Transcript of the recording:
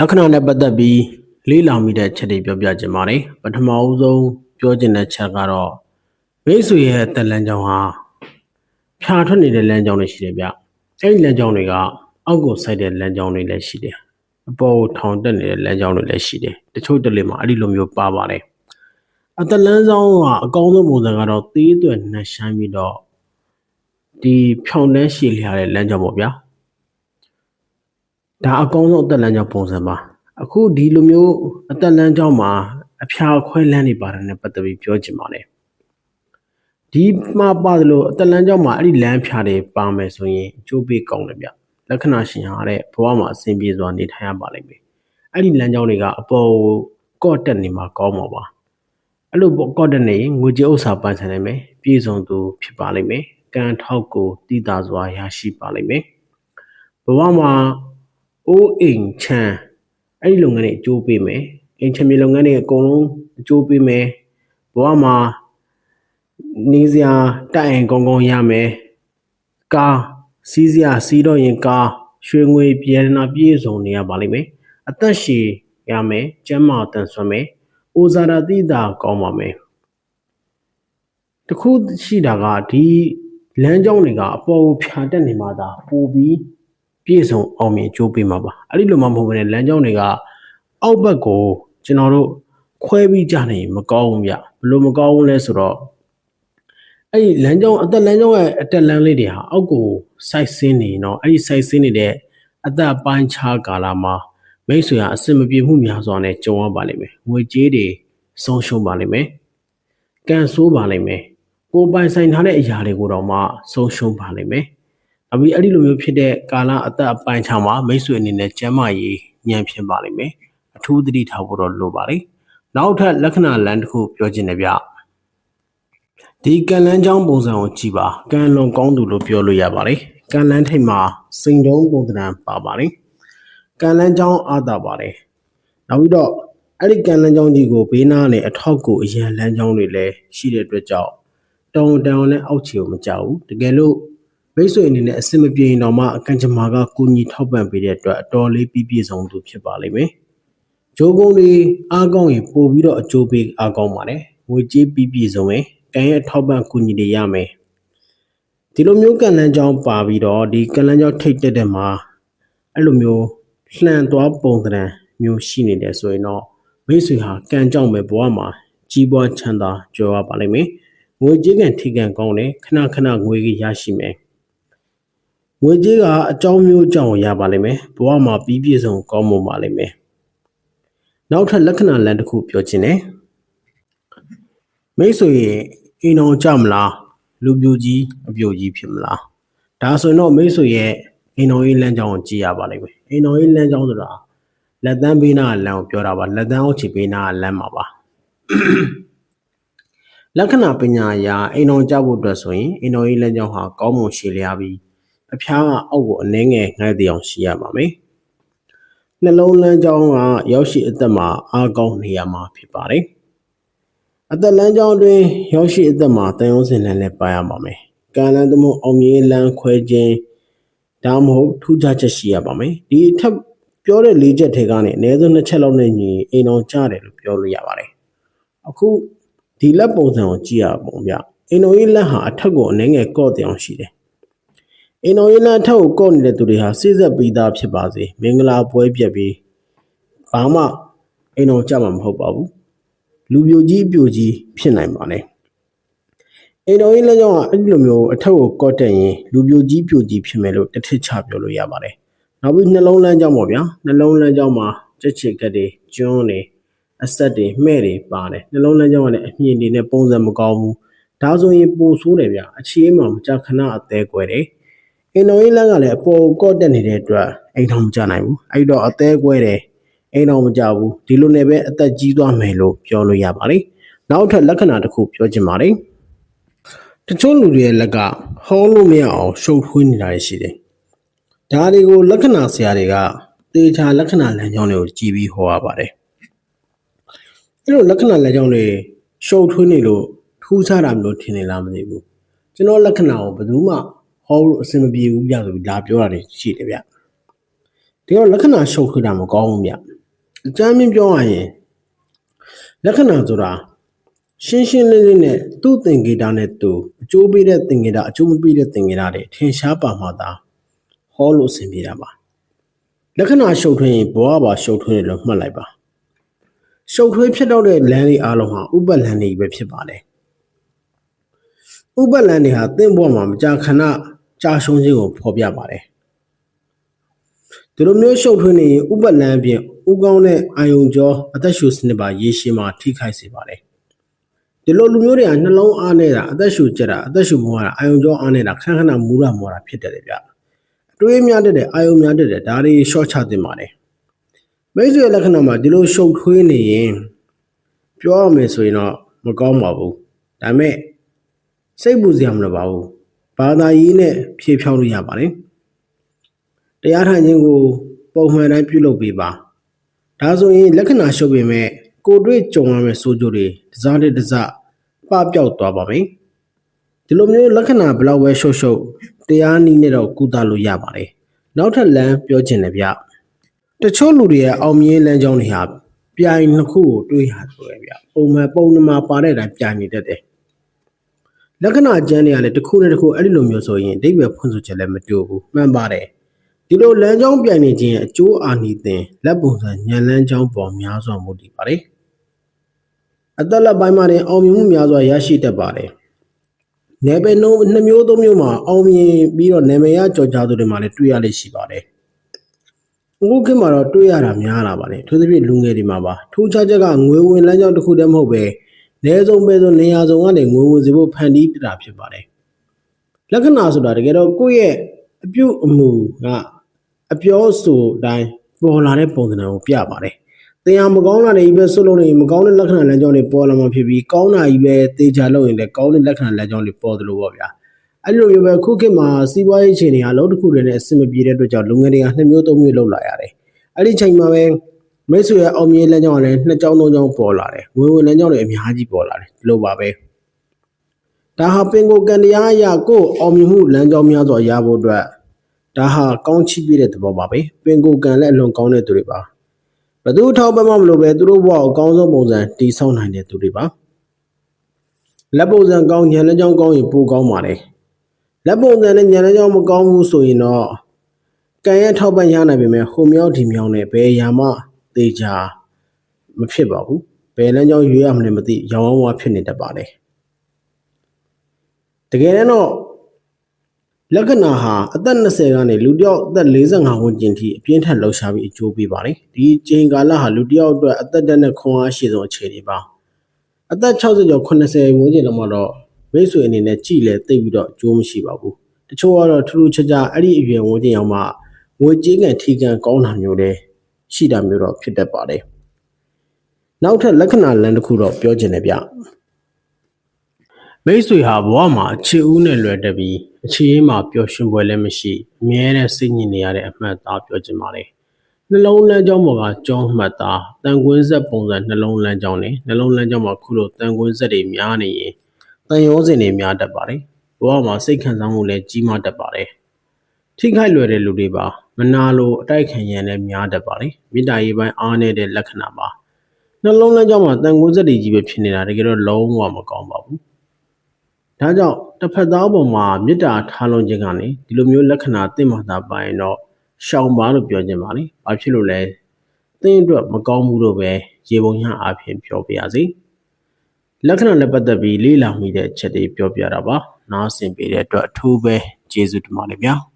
လက္ခဏာနဲ့ပတ်သက်ပြီးလေးလောင်မိတဲ့ချက်တွေပြောပြခြင်းပါတယ်ပထမအဆုံးပြောခြင်းတဲ့ချက်ကတော့မိတ်ဆွေရဲ့တက်လန်းကြောင်းဟာဖြာထွက်နေတဲ့လမ်းကြောင်းတွေရှိတယ်ဗျအဲ့ဒီလမ်းကြောင်းတွေကအောက်ကိုစိုက်တဲ့လမ်းကြောင်းတွေလည်းရှိတယ်အပေါ်ကိုထောင်တက်နေတဲ့လမ်းကြောင်းတွေလည်းရှိတယ်တချို့တလေမှာအဲ့ဒီလိုမျိုးပါပါတယ်အတလန်းဆောင်ကအကောင်းဆုံးပုံစံကတော့သေးသွယ်နှရှမ်းပြီးတော့ဒီဖြောင်းနှန်းရှည်လျားတဲ့လမ်းကြောင်းပေါ့ဗျာ ဒါအကောင်းဆုံးအသက်လမ်းကြောင်းပုံစံပါအခုဒီလိုမျိုးအသက်လမ်းကြောင်းမှာအဖျားခွဲလမ်းတွေပါတယ်နဲ့ပတ်သက်ပြီးပြောချင်ပါတယ်ဒီမှာပါတယ်လို့အသက်လမ်းကြောင်းမှာအဲ့ဒီလမ်းဖျားတွေပါမယ်ဆိုရင်အကျိုးပေးကောင်းတယ်ဗျလက္ခဏာရှင်ဟာတဲ့ဘဝမှာအဆင်ပြေစွာနေထိုင်ရပါလိမ့်မယ်အဲ့ဒီလမ်းကြောင်းတွေကအပေါ်ကော့တက်နေမှာကောင်းမှာပါအဲ့လိုကော့တက်နေရင်ငွေကြေးဥစ္စာပိုင်ဆိုင်နိုင်မယ်ပြည်စုံသူဖြစ်ပါလိမ့်မယ်ကံထောက်ကိုတည်တာစွာရရှိပါလိမ့်မယ်ဘဝမှာ အိုးအိမ်ချမ်းအဲ့ဒီလုပ်ငန်းတွေအကျိုးပေးမယ်အိမ်ချမ်းမြေလုပ်ငန်းတွေအကုန်လုံးအကျိုးပေးမယ်ဘဝမှာနေစရာတိုက်အိမ်ကောင်းကောင်းရမယ်ကားစီးစရာစီးတော့ရင်ကားရွှေငွေပြည်နာပြည့်စုံနေရပါလိမ့်မယ်အသက်ရှည်ရမယ်ကျန်းမာတန်ဆွမ်းမယ်အိုဇာရတိတာကောင်းပါမယ်တခုရှိတာကဒီလမ်းကြောင်းတွေကအပေါ်ကိုဖြာတက်နေမှသာပိုပြီး ပြည့်စုံအောင်မြင်ကြိုးပေးမှာပါအဲ့ဒီလိုမှမဟုတ်ဘဲလမ်းကြောင်းတွေကအောက်ဘက်ကိုကျွန်တော်တို့ခွဲပြီးကြနေမကောင်းဘူးဗျဘလို့မကောင်းဘူးလဲဆိုတော့အဲ့ဒီလမ်းကြောင်းအသက်လမ်းကြောင်းရဲ့အတက်လမ်းလေးတွေဟာအောက်ကိုစိုက်ဆင်းနေတော့အဲ့ဒီစိုက်ဆင်းနေတဲ့အသက်ပိုင်းခြားကာလမှာမိတ်ဆွေဟာအစင်မပြေမှုများစွာနဲ့ကြုံရပါလိမ့်မယ်ငွေကြေးတွေဆုံးရှုံးပါလိမ့်မယ်ကံဆိုးပါလိမ့်မယ်ကိုယ်ပိုင်ဆိုင်ထားတဲ့အရာတွေကိုတော့မှဆုံးရှုံးပါလိမ့်မယ်။ အပြီးအဲ့ဒီလိုမျိုးဖြစ်တဲ့ကာလအသက်အပိုင်းခြားမှာမိတ်ဆွေအနေနဲ့ကျမ်းမာရေးညံဖြစ်ပါလိမ့်မယ်။အထူးသတိထားဖို့တော့လိုပါလေ။နောက်ထပ်လက္ခဏာလမ်းတစ်ခုပြောချင်တယ်ဗျ။ဒီကံလန်းချောင်းပုံစံကိုကြည့်ပါ။ကံလွန်ကောင်းသူလို့ပြောလို့ရပါလေ။ကံလန်းထိပ်မှာစိန်တုံးပုံသဏ္ဍာန်ပါပါလေ။ကံလန်းချောင်းအာသာပါတယ်။နောက်ပြီးတော့အဲ့ဒီကံလန်းချောင်းကြီးကိုဘေးနားနဲ့အထောက်ကိုအရန်လန်းချောင်းတွေလည်းရှိတဲ့အတွက်ကြောင့်တောင်တောင်နဲ့အောက်ခြေကိုမကြောက်ဘူးတကယ်လို့ မိတ်ဆွေအနေနဲ့အဆင်မပြေရင်တော့မှအကန့်ကြမ္မာကကိုညီထောက်ပံ့ပေးတဲ့အတွက်အတော်လေးပြည့်ပြည့်စုံသူဖြစ်ပါလိမ့်မယ်ဂျိုးကုန်းလေးအားကောင်းရင်ပို့ပြီးတော့အကျိုးပေးအားကောင်းပါတယ်ငွေကြေးပြည့်ပြည့်စုံမယ်ကံရဲ့ထောက်ပံ့ကူညီတွေရမယ်ဒီလိုမျိုးကံလန်းကြောင်းပါပြီးတော့ဒီကံလန်းကြောင်းထိတ်တက်တဲ့မှာအဲ့လိုမျိုးလှန်သွားပုံသဏ္ဍာန်မျိုးရှိနေတယ်ဆိုရင်တော့မိတ်ဆွေဟာကံကြောင့်ပဲဘဝမှာကြီးပွားချမ်းသာကြွယ်ဝပါလိမ့်မယ်ငွေကြေးကန်ထိကန်ကောင်းတယ်ခဏခဏငွေကြီးရရှိမယ် ငွေကြေးကအကြောင်းမျိုးကြောင့်ရပါလိမ့်မယ်ဘဝမှာပြီးပြည့်စုံကောင်းမွန်ပါလိမ့်မယ်နောက်ထပ်လက္ခဏာလမ်းတစ်ခုပြောချင်တယ်မိတ်ဆွေရဲ့အိမ်တော်ကြမလားလူပြိုကြီးအပြိုကြီးဖြစ်မလားဒါဆိုရင်တော့မိတ်ဆွေရဲ့အိမ်တော်ရေးလမ်းကြောင်းကိုကြည့်ရပါလိမ့်မယ်အိမ်တော်ရေးလမ်းကြောင်းဆိုတာလက်တန်းပေးနာလမ်းကိုပြောတာပါလက်တန်းအောက်ခြေပေးနာလမ်းမှာပါလက္ခဏာပညာအရာအိမ်တော်ကြဖို့အတွက်ဆိုရင်အိမ်တော်ရေးလမ်းကြောင်းဟာကောင်းမွန်ရှည်လျားပြီး အဖျားကအောက်ကိုအနှဲငယ်ငှဲ့တဲ့အောင်ရှိရပါမယ်။နှလုံးလမ်းကြောင်းကရောက်ရှိအသက်မှာအားကောင်းနေရမှာဖြစ်ပါတယ်။အသက်လမ်းကြောင်းအတွင်းရောက်ရှိအသက်မှာတန်ရုံးစင်လန်းနဲ့ပါရပါမယ်။ကံလန်းသမုံအောင်မြင်လန်းခွဲခြင်းဒါမှမဟုတ်ထူးခြားချက်ရှိရပါမယ်။ဒီထပ်ပြောတဲ့၄ချက်ထဲကနေအနည်းဆုံးနှစ်ချက်လောက်နဲ့ညီအိမ်တော်ကြတယ်လို့ပြောလို့ရပါတယ်။အခုဒီလက်ပုံစံကိုကြည့်ရပုံဗျအိမ်တော်ကြီးလက်ဟာအထက်ကိုအနေငယ်ကော့တဲ့အောင်ရှိတယ် အိမ်တော်ကြီးလက်အထက်ကိုကော့နေတဲ့သူတွေဟာစိစက်ပြီးသားဖြစ်ပါစေမင်္ဂလာပွဲပြက်ပြီးဘာမှအိမ်တော်ကြမှာမဟုတ်ပါဘူးလူပြိုကြီးပြိုကြီးဖြစ်နိုင်ပါနဲ့အိမ်တော်ကြီးလက်ကြောင့်ကအဲ့ဒီလိုမျိုးအထက်ကိုကော့တဲ့ရင်လူပြိုကြီးပြိုကြီးဖြစ်မယ်လို့တစ်ထစ်ချပြောလို့ရပါတယ်နောက်ပြီးနှလုံးလမ်းကြောင်းပေါ့ဗျာနှလုံးလမ်းကြောင်းမှာကြက်ချစ်ကက်တွေကျွန်းတွေအဆက်တွေမှဲ့တွေပါတယ်နှလုံးလမ်းကြောင်းကလည်းအမြင့်တွေနဲ့ပုံစံမကောင်းဘူးဒါဆိုရင်ပိုဆိုးတယ်ဗျအခြေမှာမကြခဏအသေးကွယ်တယ် အင်တော်ရေးလမ်းကလည်းအပေါ်ကော့တက်နေတဲ့အတွက်အိမ်တော်မကြနိုင်ဘူးအဲ့တော့အသေးကွယ်တယ်အိမ်တော်မကြဘူးဒီလိုနဲ့ပဲအသက်ကြီးသွားမယ်လို့ပြောလို့ရပါတယ်နောက်ထပ်လက္ခဏာတစ်ခုပြောချင်ပါတယ်တချို့လူတွေရဲ့လက်ကဟောလို့မရအောင်ရှုပ်ထွေးနေတာရှိတယ်ဒါတွေကိုလက္ခဏာဆရာတွေကတေချာလက္ခဏာလမ်းကြောင်းတွေကိုကြည်ပြီးဟောရပါတယ်အဲ့လိုလက္ခဏာလမ်းကြောင်းတွေရှုပ်ထွေးနေလို့ထူးခြားတာမျိုးထင်နေလားမသိဘူးကျွန်တော်လက္ခဏာကိုဘယ်သူမှ ဟောလို့အဆင်မပြေဘူးပြဆိုပြီးဒါပြောတာတွေရှိတယ်ဗျဒီတော့လက္ခဏာရှုပ်ထွေးတာမကောင်းဘူးဗျအကြမ်းမြင့်ပြောရရင်လက္ခဏာဆိုတာရှင်းရှင်းလင်းလင်းနဲ့သူ့သင်္ကေတနဲ့သူအကျိုးပေးတဲ့သင်္ကေတအကျိုးမပေးတဲ့သင်္ကေတတွေထင်ရှားပါမှသာဟောလို့အဆင်ပြေတာပါလက္ခဏာရှုပ်ထွေးရင်ဘဝပါရှုပ်ထွေးတယ်လို့မှတ်လိုက်ပါရှုပ်ထွေးဖြစ်တော့တဲ့လမ်းတွေအားလုံးဟာဥပ္ပလန်တွေပဲဖြစ်ပါတယ်ဥပ္ပလန်တွေဟာသင့်ဘဝမှာမကြာခဏ ကြာရှုံးခြင်းကိုဖော်ပြပါတယ်ဒီလိုမျိုးရှုပ်ထွေးနေရင်ဥပ္ပလန်အပြင်ဥကောင်းတဲ့အာယုံကြောအသက်ရှူစနစ်ပါရေရှည်မှာထိခိုက်စေပါတယ်ဒီလိုလူမျိုးတွေကနှလုံးအားနေတာအသက်ရှူကြတာအသက်ရှူမောတာအာယုံကြောအားနေတာခဏခဏမူရမောတာဖြစ်တယ်လေဗျအတွေးများတဲ့အာယုံများတဲ့ဒါတွေရှော့ချသင့်ပါတယ်မိတ်ဆွေလက္ခဏာမှာဒီလိုရှုပ်ထွေးနေရင်ပြောရမယ်ဆိုရင်တော့မကောင်းပါဘူးဒါပေမဲ့စိတ်ပူစရာမလိုပါဘူး ဘာသာရေးနဲ့ဖြေဖြောင်းလို့ရပါတယ်တရားထိုင်ခြင်းကို ပုံမှန်တိုင်းပြုလုပ်ပေးပါဒါဆိုရင်လက္ခဏာရှုပ်ပေမဲ့ကိုယ်တွေ့ကြုံရမယ့်ဆိုးကျိုးတွေတစားတဲ့တစားပပျောက်သွားပါမယ်ဒီလိုမျိုးလက္ခဏာဘလောက်ပဲရှုပ်ရှုပ်တရားနည်းနဲ့တော့ကုသလို့ရပါတယ်နောက်ထပ်လမ်းပြောချင်တယ်ဗျတချို့လူတွေရဲ့အောင်မြင်လမ်းကြောင်းတွေဟာပြိုင်နှစ်ခုကိုတွေးဟာဆိုရဗျပုံမှန်ပုံနမှာပါတဲ့အတိုင်းပြိုင်နေတတ်တယ် လက္ခဏာကျမ်းတွေကလည်းတစ်ခုနဲ့တစ်ခုအဲ့ဒီလိုမျိုးဆိုရင်အဓိပ္ပာယ်ဖွင့်ဆိုချက်လည်းမတူဘူးမှန်ပါတယ်ဒီလိုလမ်းကြောင်းပြိုင်နေခြင်းရဲ့အကျိုးအာနိသင်လက်ပုံစံညံလန်းကြောင်းပေါ်များစွာမူတည်ပါတယ်အသက်လက်ပိုင်းမှာတင်အောင်မြင်မှုများစွာရရှိတတ်ပါတယ်နယ်ပယ်နှုံးနှစ်မျိုးသုံးမျိုးမှာအောင်မြင်ပြီးတော့နယ်မရကြော်ကြသူတွေမှာလည်းတွေ့ရလိမ့်ရှိပါတယ်အခုခေတ်မှာတော့တွေ့ရတာများလာပါတယ်ထို့သဖြင့်လူငယ်တွေမှာပါထိုးခြားချက်ကငွေဝင်လမ်းကြောင်းတစ်ခုတည်းမဟုတ်ပဲ နေဆုံးပဲဆိုနေရာစုံကနေငွေဝင်စေဖို့ဖန်တီးပြတာဖြစ်ပါတယ်လက္ခဏာဆိုတာတကယ်တော့ကိုယ့်ရဲ့အပြုအမူကအပြောဆိုတိုင်းပေါ်လာတဲ့ပုံစံကိုပြပါတယ်တရားမကောင်းတာတွေပဲဆွလို့နေမကောင်းတဲ့လက္ခဏာလမ်းကြောင်းတွေပေါ်လာမှဖြစ်ပြီးကောင်းတာကြီးပဲတေချာလုပ်ရင်လည်းကောင်းတဲ့လက္ခဏာလမ်းကြောင်းတွေပေါ်သလိုပေါ့ဗျာအဲ့ဒီလိုမျိုးပဲခုခေတ်မှာစီးပွားရေးအခြေအနေဟာလုံးတစ်ခုတည်းနဲ့အဆင်မပြေတဲ့အတွက်ကြောင့်လူငယ်တွေကနှစ်မျိုးသုံးမျိုးလောက်လာရတယ်အဲ့ဒီချိန်မှာပဲ မိတ်ဆွေရဲ့အောင်မြင်လမ်းကြောင်းကလည်းနှစ်ကြောင်းသုံးကြောင်းပေါ်လာတယ်ငွေဝင်လမ်းကြောင်းတွေအများကြီးပေါ်လာတယ်ဒီလိုပါပဲဒါဟာပင်ကိုကန်တရားအရာကိုအောင်မြင်မှုလမ်းကြောင်းများစွာရဖို့အတွက်ဒါဟာကောင်းချီးပေးတဲ့သဘောပါပဲပင်ကိုကန်လည်းအလွန်ကောင်းတဲ့သူတွေပါဘသူထောက်ပံ့မှမလို့ပဲသူတို့ဘဝကိုအကောင်းဆုံးပုံစံတည်ဆောက်နိုင်တဲ့သူတွေပါလက်ပုံစံကောင်းညံလက်ကြောင်းကောင်းရင်ပိုကောင်းပါတယ်လက်ပုံစံနဲ့ညံလက်ကြောင်းမကောင်းဘူးဆိုရင်တော့ကံရဲ့ထောက်ပံ့ရနိုင်ပေမဲ့ဟိုမြောက်ဒီမြောက်နဲ့ဘယ်ရာမှ သေချာမဖြစ်ပါဘူးဘယ်လမ်းကြောင်းရွေးရမလဲမသိရောင်းဝါဖြစ်နေတတ်ပါတယ်တကယ်တော့လက္ခဏာဟာအသက်20ကနေလူတစ်ယောက်အသက်45ဝန်းကျင်ထိအပြင်းထန်လှုပ်ရှားပြီးအကျိုးပေးပါတယ်ဒီချိန်ကာလဟာလူတစ်ယောက်အတွက်အသက်တက်တဲ့ခွန်အားရှိဆုံးအခြေအနေပါအသက်60ကျော်80ဝန်းကျင်လောက်မှတော့မိတ်ဆွေအနေနဲ့ကြည်လဲသိပြီးတော့အကျိုးမရှိပါဘူးတချို့ကတော့ထူးထူးခြားခြားအဲ့ဒီအရွယ်ဝန်းကျင်ရောက်မှငွေကြေးကန်ထီကန်ကောင်းတာမျိုးတွေ ရှိတာမျိုးတော့ဖြစ်တတ်ပါတယ်နောက်ထပ်လက္ခဏာလမ်းတစ်ခုတော့ပြောချင်တယ်ဗျမိတ်ဆွေဟာဘဝမှာအခြေဦးနဲ့လွယ်တက်ပြီးအခြေအေးမှာပျော်ရွှင်ပွဲလည်းမရှိအမြဲတမ်းစိတ်ညစ်နေရတဲ့အမှတ်သားပြောချင်ပါလေနှလုံးလမ်းကြောင်းပေါ်ကကြောင်းမှတ်သားတန်ကွင်းဆက်ပုံစံနှလုံးလမ်းကြောင်းနဲ့နှလုံးလမ်းကြောင်းမှာခုလိုတန်ကွင်းဆက်တွေများနေရင်တန်ရောစင်တွေများတတ်ပါတယ်ဘဝမှာစိတ်ခံစားမှုလည်းကြီးမားတတ်ပါတယ်ထိခိုက်လွယ်တဲ့လူတွေပါ မနာလိုအတိုက်ခံရန်လည်းများတတ်ပါတယ်မိတ္တာရေးပိုင်းအားနေတဲ့လက္ခဏာပါနှလုံးလမ်းကြောင်းမှာတန်ကွင်းဆက်တွေကြီးပဲဖြစ်နေတာတကယ်တော့လုံးဝမကောင်းပါဘူးဒါကြောင့်တစ်ဖက်သားပေါ်မှာမေတ္တာထားလုံးခြင်းကနေဒီလိုမျိုးလက္ခဏာသိမှသာပိုင်တော့ရှောင်ပါလို့ပြောခြင်းပါလေ။ဘာဖြစ်လို့လဲ။သင်အတွက်မကောင်းဘူးလို့ပဲရေပုံရအဖြစ်ပြောပြရစီ။လက္ခဏာနဲ့ပတ်သက်ပြီးလေ့လာမိတဲ့အချက်တွေပြောပြတာပါ။နားဆင်ပေးတဲ့အတွက်အထူးပဲကျေးဇူးတင်ပါတယ်ဗျာ။